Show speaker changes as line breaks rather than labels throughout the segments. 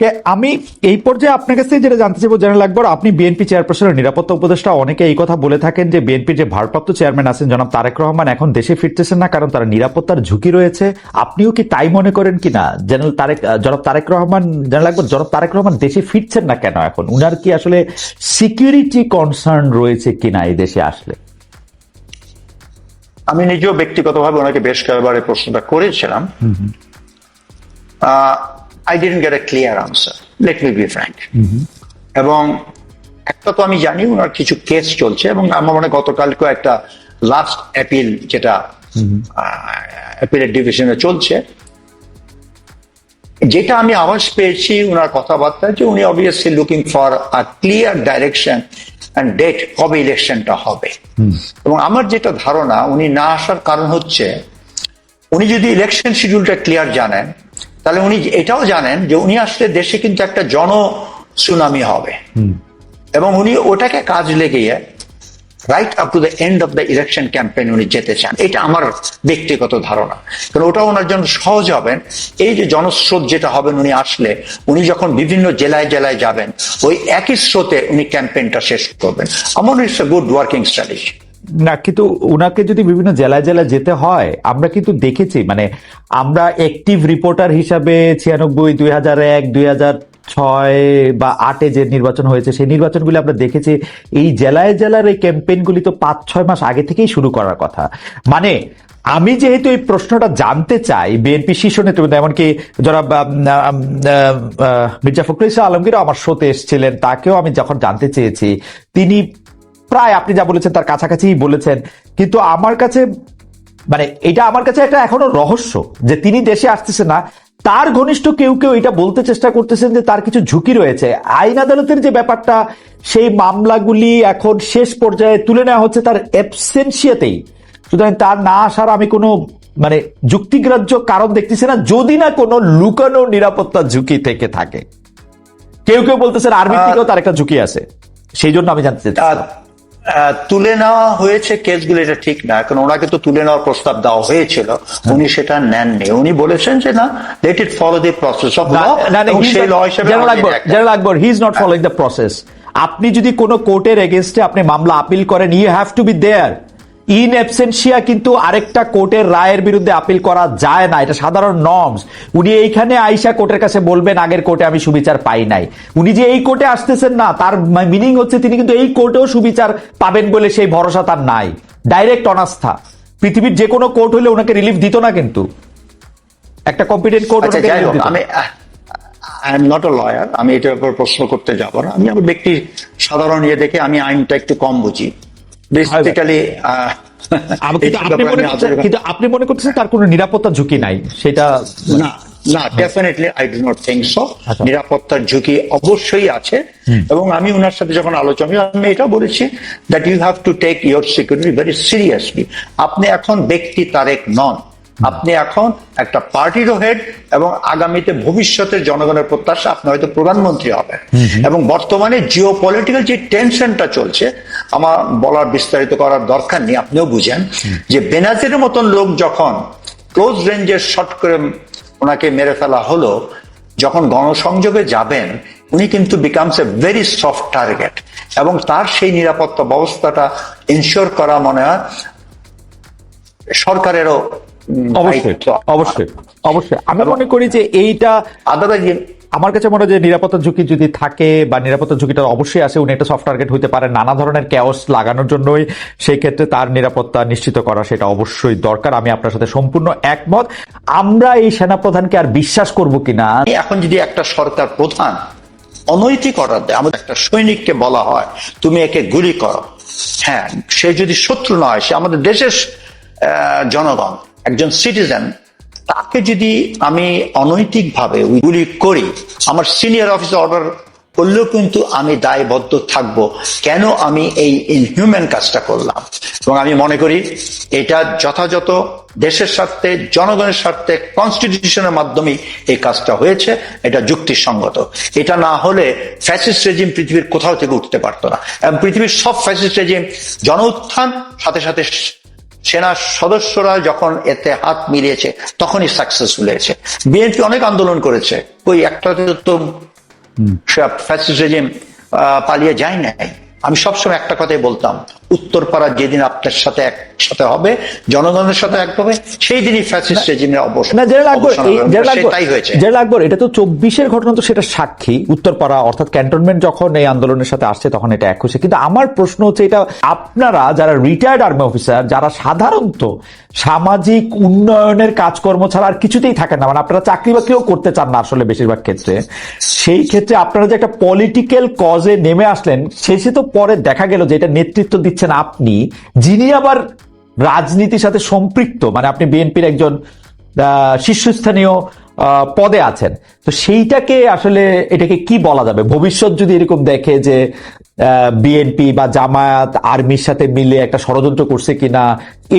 কে আমি এই পর্যায়ে আপনার কাছে যেটা জানতে চাইব জেনারেল আকবর আপনি বিএনপি চেয়ারপারসনের নিরাপত্তা উপদেষ্টা। অনেকে এই কথা বলে থাকেন যে বিএনপির যে ভারপ্রাপ্ত চেয়ারম্যান আছেন জনাব তারেক রহমান এখন দেশে ফিরতেছেন না কারণ তারা নিরাপত্তার ঝুঁকি রয়েছে। আপনিও কি তাই মনে করেন কিনা? জেনারেল তারেক জনাব তারেক রহমান জেনারেল আকবর জনাব তারেক রহমান দেশে ফিরছেন না কেন এখন? উনার কি আসলে সিকিউরিটি কনসার্ন রয়েছে কিনা এই দেশে আসলে?
আমি নিজেও ব্যক্তিগতভাবে ওনাকে বেশ কয়েকবার এই প্রশ্নটা করেছিলাম। I didn't get a clear answer let me be frank এবং একটা তো আমি জানি ওনার কিছু কেস চলছে এবং আমার মনে হয় গতকালকেও একটা লাস্ট অ্যাপিল যেটা অ্যাপিলের ডিভিশনে চলছে। যেটা আমি আওয়াজ পেয়েছি ওনার কথাবার্তা যে উনি obviously looking for a clear direction and date কবে ইলেকশনটা হবে। এবং আমার যেটা ধারণা উনি না আসার কারণ হচ্ছে উনি যদি ইলেকশন শিডিউলটা ক্লিয়ার জানেন তাহলে উনি এটাও জানেন যে উনি আসলে দেশে কিন্তু একটা জন সুনামি হবে। এবং উনি ওটাকে কাজ লেগিয়ে right up to the end of the election campaign উনি যেতে চান। এটা আমার ব্যক্তিগত ধারণা। কারণ ওটা ওনার জন্য সহজ হবেন এই যে জনস্রোত যেটা হবেন উনি আসলে উনি যখন বিভিন্ন জেলায় জেলায় যাবেন ওই একই স্রোতে উনি ক্যাম্পেইনটা শেষ করবেন। আমার it's a good working strategy
না, কিন্তু ওনাকে যদি বিভিন্ন জেলায় জেলায় যেতে হয়, আমরা কিন্তু দেখেছি মানে আমরা অ্যাক্টিভ রিপোর্টার হিসাবে ছিয়ানব্বই, দুই হাজার এক, দুই হাজার ছয় বা আটে যে নির্বাচন হয়েছে, সেই নির্বাচনগুলি আমরা দেখেছি। এই জেলায় জেলার এই ক্যাম্পেইনগুলি তো পাঁচ, ছয় মাস আগে থেকেই শুরু করার কথা। মানে আমি যেহেতু এই প্রশ্নটা জানতে চাই, বিএনপি শীর্ষ নেতৃবৃন্দ এমনকি যারা মির্জা ফখরুল ইসলাম আলমগীরও আমার শোতে এসেছিলেন, তাকেও আমি যখন জানতে চেয়েছি, তিনি প্রায় আপনি যা বলেছেন তার কাছাকাছি বলেছেন। কিন্তু আমার কাছে মানে এটা আমার কাছে একটা এখনও রহস্য যে তিনি দেশে আসতেছেন না তার ঘনিষ্ঠ কেউ কেউ এটা বলতে চেষ্টা করতেছেন যে তার কিছু ঝুঁকি রয়েছে। আইন আদালতের যে ব্যাপারটা সেই মামলাগুলি এখন শেষ পর্যায়ে তুলে নেওয়া হচ্ছে তার অ্যাবসেন্সিয়াতেই সুতরাং তার না আসার আমি কোনো মানে যুক্তিগ্রাহ্য কারণ দেখতেছি না যদি না কোনো লুকানো নিরাপত্তা ঝুঁকি থেকে থাকে। কেউ কেউ বলতেছেন আর্মির থেকেও তার একটা ঝুঁকি আছে। সেই জন্য আমি জানতে
আহ, তুলে নেওয়া হয়েছে কেসগুলো এটা ঠিক না। এখন ওনাকে তো তুলে নেওয়ার প্রস্তাব দেওয়া হয়েছিল। উনি সেটা নেননি। উনি বলেছেন যে না let it follow the process of
general Akbar he is not following the process আপনি যদি কোনো কোর্টের এগেনস্টে আপনি মামলা আপিল করেন you have to be there in absentia কিন্তু আরেকটা কোর্টের রায়ের বিরুদ্ধে আপিল করা যায় না এটা সাধারণ নর্মস উনি এইখানে আইসা কোর্টের কাছে বলবেন আগের কোর্টে আমি সুবিচার পাই নাই। উনি যে এই কোর্টে আসতেছেন না তার মিনিং হচ্ছে তিনি কিন্তু এই কোর্টেও সুবিচার পাবেন বলে সেই ভরসা তার নাই। ডাইরেক্ট অনাস্থা। পৃথিবীর যে কোনো কোর্ট হলে ওনাকে রিলিফ দিত না কিন্তু। একটা কম্পিটেন্ট কোর্ট
আচ্ছা
দিত না।
আমি I am not a lawyer আমি এটার উপর প্রশ্ন করতে যাব না। আমি আমার ব্যক্তি সাধারণ ইয়ে দেখে আমি আইনটা একটু কম বুঝি। বেসিক্যালি
কিন্তু আপনি মনে করতেছেন তার কোনো নিরাপত্তা ঝুঁকি নাই সেটা
না না definitely I do not think so. নিরাপত্তার ঝুঁকি অবশ্যই আছে। এবং আমি ওনার সাথে যখন আলোচনা আমি এটা বলেছি that you have to take your security very seriously আপনি এখন ব্যক্তি তারেক নন। আপনি এখন একটা পার্টিরও হেড এবং আগামীতে ভবিষ্যতের জনগণের প্রত্যাশা আপনি হয়তো প্রধানমন্ত্রী হবেন। এবং বর্তমানে জিও পলিটিক্যাল যে টেনশনটা চলছে আমার বলার বিস্তারিত করার দরকার নেই আপনিও বুঝেন। যে বেনাজির মতন লোক যখন ক্লোজ রেঞ্জের শট করে ওনাকে মেরে ফেলা হলো যখন গণসংযোগে যাবেন উনি কিন্তু becomes a very soft target এবং তার সেই নিরাপত্তা ব্যবস্থাটা ইনশিওর করা মনে হয় সরকারেরও
অবশ্যই অবশ্যই অবশ্যই। আমি মনে করি যে এইটা আমার কাছে মনে হয় যে নিরাপত্তা ঝুঁকি যদি থাকে বা নিরাপত্তা ঝুঁকিটা অবশ্যই আছে উনি একটা সফট টার্গেট হতে পারে। নানা ধরনের ক্যাওস লাগানোর জন্যই সেই ক্ষেত্রে তার নিরাপত্তা নিশ্চিত করা সেটা অবশ্যই দরকার। আমি আপনার সাথে সম্পূর্ণ একমত। আমরা এই সেনাপ্রধানকে আর বিশ্বাস করব কিনা?
এখন যদি একটা সরকার প্রধান অনৈতিক অর্ডার দেয় আমাদের একটা সৈনিককে বলা হয় তুমি একে গুলি করো। হ্যাঁ সে যদি শত্রু নয় সে আমাদের দেশের আহ, জনগণ। একজন সিটিজেন তাকে যদি আমি অনৈতিক ভাবে গুলি করি, আমার সিনিয়র অফিসার অর্ডার করলেও কিন্তু আমি দায়বদ্ধ থাকব। কেন আমি এই ইনহিউম্যান কাজটা করলাম? এবং আমি মনে করি, এটা যথাযথ দেশের স্বার্থে, জনগণের স্বার্থে কনস্টিটিউশনের মাধ্যমে এই কাজটা হয়েছে, এটা যুক্তিসঙ্গত। এটা না হলে ফ্যাসিস্ট রেজিম পৃথিবীর কোথাও থেকে উঠতে পারতো না। এবং পৃথিবীর সব ফ্যাসিস্ট রেজিম জন উত্থান সাথে সাথে সেনা সদস্যরা যখন এতে হাত মিলিয়েছে তখনই সাকসেসফুল হয়েছে। বিএনপি অনেক আন্দোলন করেছে। ওই একটা তো ফ্যাসিস্ট রেজিম পালিয়ে যায় নাই। আমি সবসময় একটা কথাই বলতাম উত্তরপাড়া যেদিন আপনার সাথে একসাথে হবে জনগণের সাথে এক হবে সেই দিনই ফ্যাসিস্ট রেজিমের অবসান সেটাই হয়েছে।
জেনারেল আকবর এটা তো চব্বিশের ঘটনা তো সেটা সাক্ষী উত্তরপাড়া অর্থাৎ ক্যান্টনমেন্ট যখন এই আন্দোলনের সাথে আসছে তখন এটা এক হয়েছে। কিন্তু আমার প্রশ্ন হচ্ছে এটা আপনারা যারা রিটায়ার্ড আর্মি অফিসার যারা সাধারণত সামাজিক উন্নয়নের কাজকর্ম ছাড়া আর কিছুতেই থাকেন না মানে আপনারা চাকরি বাকরিও করতে চান না আসলে বেশিরভাগ ক্ষেত্রে সেই ক্ষেত্রে আপনারা যে একটা পলিটিক্যাল কজে নেমে আসলেন শেষে তো পরে দেখা গেল যে এটা নেতৃত্ব দিচ্ছেন আপনি, যিনি আবার রাজনীতির সাথে সম্পৃক্ত মানে আপনি বিএনপির একজন শীর্ষস্থানীয় পদে আছেন। তো সেইটাকে আসলে এটাকে কি বলা যাবে? ভবিষ্যৎ যদি এরকম দেখে যে বিএনপি বা জামায়াত আর্মির সাথে মিলে একটা ষড়যন্ত্র করছে কিনা,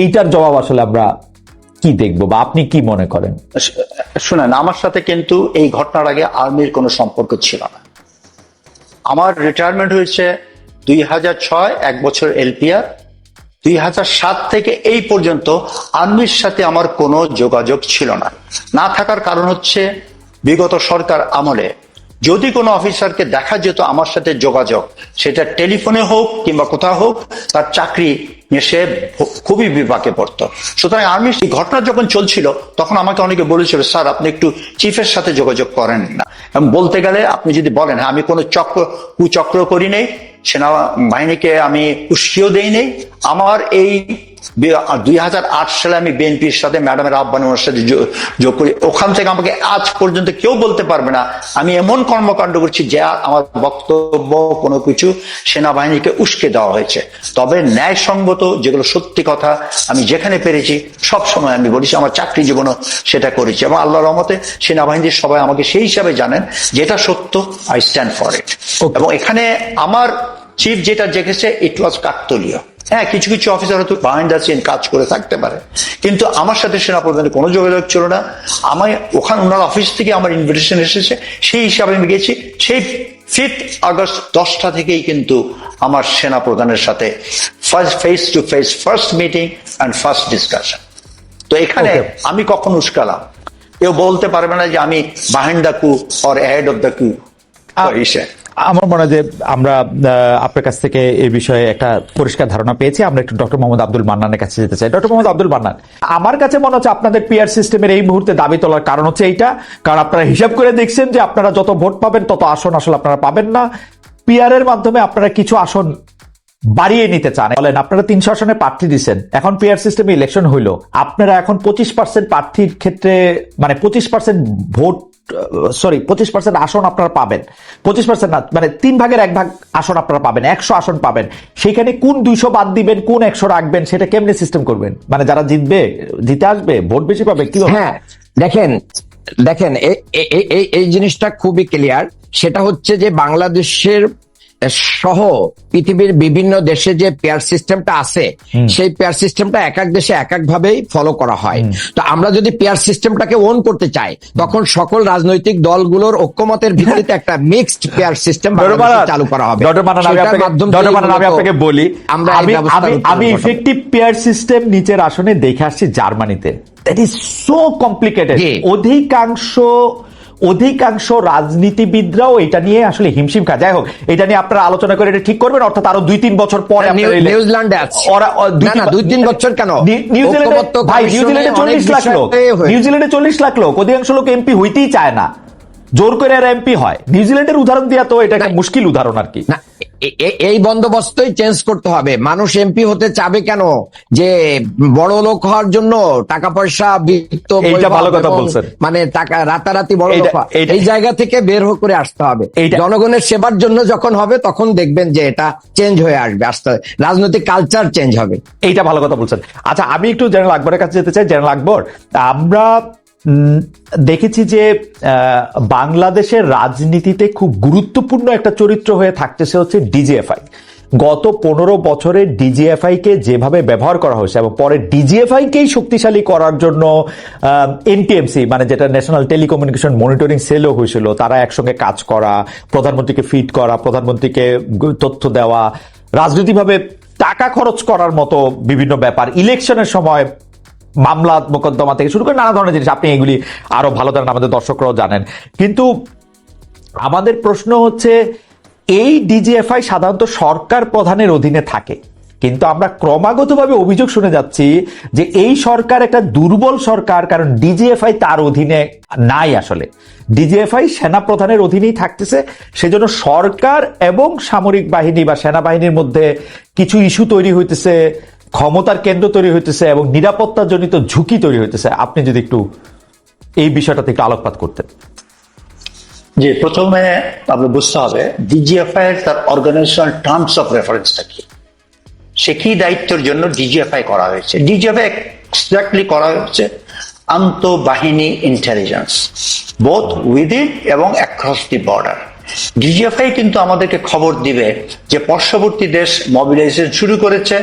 এইটার জবাব আসলে আমরা কি দেখব বা আপনি কি মনে করেন?
শুনেন, আমার সাথে কিন্তু এই ঘটনার আগে আর্মির কোনো সম্পর্ক ছিল না। আমার রিটায়ারমেন্ট হয়েছে দুই হাজার ছয়, এক বছর এলপিআর। দুই হাজার সাত থেকে এই পর্যন্ত আর্মির সাথে আমার কোনো যোগাযোগ ছিল না। না থাকার কারণ হচ্ছে বিগত সরকার আমলে যদি কোনো অফিসারকে দেখা যেত আমার সাথে যোগাযোগ সেটা টেলিফোনে হোক কিংবা কোথাও হোক তার চাকরি সে খুবই বিপাকে পড়তো। সুতরাং আর্মি সেই ঘটনা যখন চলছিল তখন আমাকে অনেকে বলেছিল স্যার আপনি একটু চিফের সাথে যোগাযোগ করেন না। বলতে গেলে আপনি যদি বলেন হ্যাঁ, আমি কোনো চক্র কুচক্র করি নেই সেনাবাহিনীকে আমি উস্কিও দেই নেই। আমার এই দুই হাজার আট সালে আমি বিএনপির সাথে ম্যাডামের আহ্বানে সাথে যোগ করি। ওখান থেকে আমাকে আজ পর্যন্ত কেউ বলতে পারবে না। আমি এমন কর্মকাণ্ড করছি যে আমার বক্তব্য কোনো কিছু সেনাবাহিনীকে উস্কে দেওয়া হয়েছে। তবে ন্যায়সঙ্গত যেগুলো সত্যি কথা আমি যেখানে পেরেছি সব সময় আমি বলেছি আমার চাকরি জীবনও সেটা করেছি এবং আল্লাহ রহমতে সেনাবাহিনীর সবাই আমাকে সেই হিসাবে জানেন যেটা সত্য আই স্ট্যান্ড ফর ইট। এবং এখানে আমার চিফ যেটা দেখেছে ইট ওয়াজ কাকতলীয়। হ্যাঁ কিছু কিছু অফিসার হয়তো দ্য সিন কাজ করে থাকতে পারে। কিন্তু আমার সাথে সেনাপ্রধানের কোনো যোগাযোগ ছিল না। আমি ওখানে ওনার অফিস থেকে আমার ইনভিটেশন এসেছে। সেই হিসাবে আমি গেছি। সেই ফিফথ আগস্ট দশটা থেকেই কিন্তু আমার সেনা প্রধানের সাথে first face to face first meeting and first discussion তো এখানে আমি কখন উস্কালাম? কেউ বলতে পারবে না যে আমি behind the coup or head of the coup ইসে
আমার মনে হয় যে আমরা আপনার কাছ থেকে এই বিষয়ে একটা পরিষ্কার ধারণা পেয়েছি। আমরা একটু ডক্টর মোহাম্মদ আব্দুল মান্নানের কাছে যেতে চাই। ডক্টর মোহাম্মদ আব্দুল মান্নান, আমার কাছে মনে হচ্ছে আপনাদের পিআর সিস্টেমের এই মুহূর্তে দাবি তোলার কারণ হচ্ছে এইটা। কারণ আপনারা হিসাব করে দেখছেন যে আপনারা যত ভোট পাবেন, তত আসন আসলে আপনারা পাবেন না। পিআর এর মাধ্যমে আপনারা কিছু আসন বাড়িয়ে নিতে চান। বলেন, আপনারা তিনশো আসনে প্রার্থী দিচ্ছেন এখন পিআর সিস্টেমে ইলেকশন হইল। আপনারা এখন পঁচিশ পার্সেন্ট প্রার্থীর ক্ষেত্রে মানে পঁচিশ পার্সেন্ট ভোট সরি পঁচিশ পার্সেন্ট আসন আপনারা পাবেন। পঁচিশ পার্সেন্ট না মানে তিন ভাগের এক ভাগ আসন আপনারা পাবেন, একশো আসন পাবেন। সেখানে কোন দুইশো বাদ দিবেন, কোন একশো রাখবেন, সেটা কেমনে সিস্টেম করবেন? মানে যারা জিতবে, জিতে আসবে, ভোট বেশি পাবে কি
হ্যাঁ দেখেন দেখেন এই জিনিসটা খুবই ক্লিয়ার সেটা হচ্ছে যে বাংলাদেশের সহ পৃথিবীর বিভিন্ন দেশে যে পেয়ার সিস্টেমটা আছে সেই পেয়ার সিস্টেমটা এক এক দেশে এক এক ভাবেই ফলো করা হয়। তো আমরা যদি পেয়ার সিস্টেমটাকে ওন করতে চাই তখন সকল রাজনৈতিক দলগুলোর ঐক্যমতের ভিত্তিতে একটা মিক্সড পেয়ার সিস্টেম চালু করা হবে।
আমি আপনাকে- বলি
আমরা
আমি। ইফেক্টিভ পেয়ার সিস্টেম নিচের আসনে দেখে আসছি জার্মানিতে। দ্যাট ইজ সো কমপ্লিকেটেড অধিকাংশ অধিকাংশ রাজনীতিবিদরাও এটা নিয়ে আসলে হিমশিম খায়। যাই হোক এটা নিয়ে আপনারা আলোচনা করে এটা ঠিক করবেন অর্থাৎ আরও দুই তিন বছর পরে
নিউজিল্যান্ডে আছে।
ওরা-
দুই তিন বছর কেন?
নিউজিল্যান্ডে ভাই নিউজিল্যান্ডে চল্লিশ লাখ লোক। নিউজিল্যান্ডে চল্লিশ লাখ লোক। অধিকাংশ লোক এমপি হইতেই চায় না। জোর করে আর এমপি হয়। নিউজিল্যান্ডের উদাহরণ দিয়া তো এটা একটা মুশকিল উদাহরণ আর কি।
এই বন্দোবস্তই চেঞ্জ করতে হবে। মানুষ এমপি হতে চাবে কেন? যে বড় লোক হওয়ার জন্য টাকা পয়সা বিত্ত
এইটা ভালো কথা বলছেন।
মানে টাকা রাতারাতি বড় এই জায়গা থেকে বের হয়ে করে আসতে হবে। জনগণের সেবার জন্য যখন হবে তখন দেখবেন যে এটা চেঞ্জ হয়ে আসবে আসতে হবে। রাজনৈতিক কালচার চেঞ্জ হবে।
এইটা ভালো কথা বলছেন। আচ্ছা আমি একটু জেনারেল আকবরের কাছে যেতে চাই। জেনারেল আকবর আমরা দেখেছি যে বাংলাদেশের রাজনীতিতে খুব গুরুত্বপূর্ণ একটা চরিত্র হয়ে থাকতেছে হচ্ছে ডিজিএফআই গত পনেরো বছরে ডিজিএফআই কে যেভাবে ব্যবহার করা হয়েছে এবং পরে ডিজিএফআই কেই শক্তিশালী করার জন্য এনটিএমসি মানে যেটা ন্যাশনাল টেলিকমিউনিকেশন মনিটরিং সেলও হয়েছিল, তারা একসঙ্গে কাজ করা, প্রধানমন্ত্রীকে ফিট করা, প্রধানমন্ত্রীকে তথ্য দেওয়া, রাজনৈতিকভাবে টাকা খরচ করার মতো বিভিন্ন ব্যাপার। ইলেকশনের সময় মামলা মোকদ্দমা থেকে শুরু করে নানা ধরনের জিনিস। আপনি এগুলি আরও ভালো জানেন, আমাদের দর্শকরাও জানেন। কিন্তু আমাদের প্রশ্ন হচ্ছে, এই ডিজিএফআই সাধারণত সরকার প্রধানের অধীনে থাকে। কিন্তু আমরা ক্রমাগতভাবে অভিযোগ শুনে যাচ্ছি যে এই সরকার একটা দুর্বল সরকার, কারণ ডিজিএফআই তার অধীনে নাই আসলে। ডিজিএফআই সেনা প্রধানের অধীনেই থাকতেছে। সেজন্য সরকার এবং সামরিক বাহিনী বা সেনাবাহিনীর মধ্যে কিছু ইস্যু তৈরি হইতেছে। ক্ষমতার কেন্দ্র তৈরি হইতেছে এবং নিরাপত্তাজনিত ঝুঁকি তৈরি হইতেছে। আপনি যদি একটু এই বিষয়টাতে একটু আলোকপাত করতেন।
যে প্রথমে আপনার বুঝতে হবে ডিজিএফআই তার অর্গানাইজেশন টার্মস অফ রেফারেন্সটা কি? সে কি দায়িত্বের জন্য ডিজিএফআই করা হয়েছে? ডিজিএফআই এক্সাক্টলি করা হয়েছে আন্তঃবাহিনী ইন্টেলিজেন্স বোথ উইদিন এবং অ্যাক্রস দি বর্ডার ডিজিএফআই কিন্তু আমাদেরকে খবর দিবে যে পার্শ্ববর্তী দেশ মোবিলাইজেশন শুরু করেছে,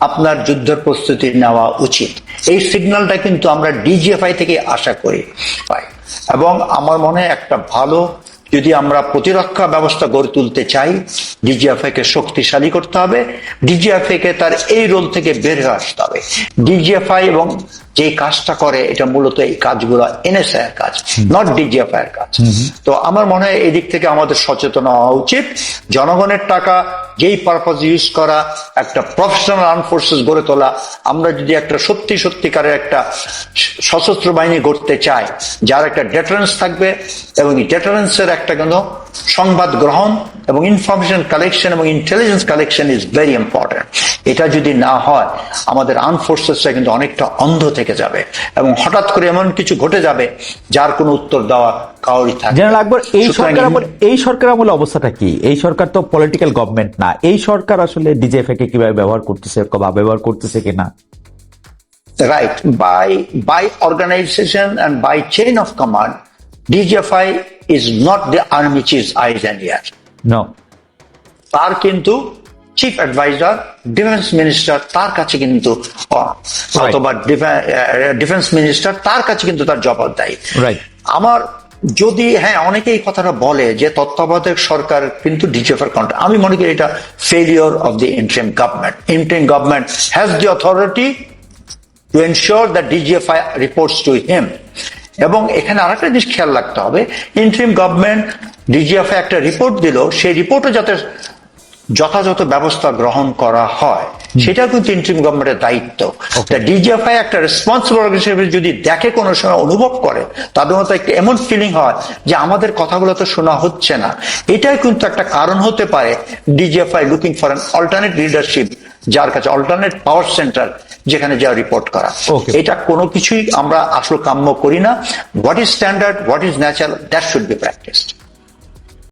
আপনার যুদ্ধের প্রস্তুতি নেওয়া উচিত। এই সিগন্যালটা কিন্তু আমরা ডিজিএফআই থেকে আশা করি, পাই। এবং আমার মনে হয় একটা ভালো, যদি আমরা প্রতিরক্ষা ব্যবস্থা গড়ে তুলতে চাই ডিজিএফআই কে শক্তিশালী করতে হবে ডিজিএফআই কে তার এই রোল থেকে বের হয়ে আসতে হবে। ডিজিএফআই এবং যে কাজটা করে এটা মূলত এই কাজগুলো এনএসআই এর কাজ নট ডিজিএফআই এর কাজ। তো আমার মনে হয় এই দিক থেকে আমাদের সচেতন হওয়া উচিত। জনগণের টাকা যেই পারপাস ইউজ করা একটা প্রফেশনাল আর্ম ফোর্সেস গড়ে তোলা আমরা যদি একটা সত্যি সত্যিকারের একটা সশস্ত্র বাহিনী গড়তে চাই যার একটা ডেটারেন্স থাকবে এবং এই ডেটারেন্সের একটা কিন্তু সংবাদ গ্রহণ এবং ইনফরমেশন কালেকশন এবং intelligence collection is very important এটা যদি না হয় আমাদের আর্ম ফোর্সেসটা কিন্তু অনেকটা অন্ধ থেকে যাবে। এবং হঠাৎ করে এমন কিছু ঘটে যাবে যার কোনো উত্তর দেওয়া কাউরি থাকে
জেনারেল আকবর এই সরকার এই সরকার আমলে অবস্থাটা কি? এই সরকার তো পলিটিক্যাল গভর্নমেন্ট না। এই সরকার আসলে ডিজেএফএ কে কীভাবে ব্যবহার করতেছে ব্যবহার করতেছে কিনা?
Right. By by organization and by chain of command dgfi is not the army chief's eyes and ears.
No
তার কিন্তু চিফ অ্যাডভাইজার ডিফেন্স মিনিস্টার তার কাছে কিন্তু অথবা ডিফেন্স মিনিস্টার তার কাছে কিন্তু তার জবাবদায়ী. আমার যদি হ্যাঁ অনেকেই কথাটা বলে যে তত্ত্বাবধায়ক সরকার কিন্তু ডিজিএফআর কন্ট্রোল আমি মনে করি এটা failure of the interim government interim government has the authority to ensure that DGFI reports to him এবং এখানে আরেকটা জিনিস খেয়াল রাখতে হবে। ইন্টারিম গভর্নমেন্ট ডিজিএফআই একটা রিপোর্ট দিল সেই রিপোর্টে যাতে যথাযথ ব্যবস্থা গ্রহণ করা হয় সেটা কিন্তু ইন্টারিম গভর্নমেন্টের দায়িত্ব। ডিজিএফআই একটা রেসপন্সিবল হিসেবে যদি দেখে কোনো সময় অনুভব করে তাদের মতো একটা এমন ফিলিং হয় যে আমাদের কথাগুলো তো শোনা হচ্ছে না। এটাই কিন্তু একটা কারণ হতে পারে DGFI looking for an alternate leadership যার কাছে অল্টারনেট পাওয়ার সেন্টার যেখানে যা রিপোর্ট করা। এটা কোনো কিছুই আমরা আসলে কাম্য করি না। What is standard what is natural that should be practised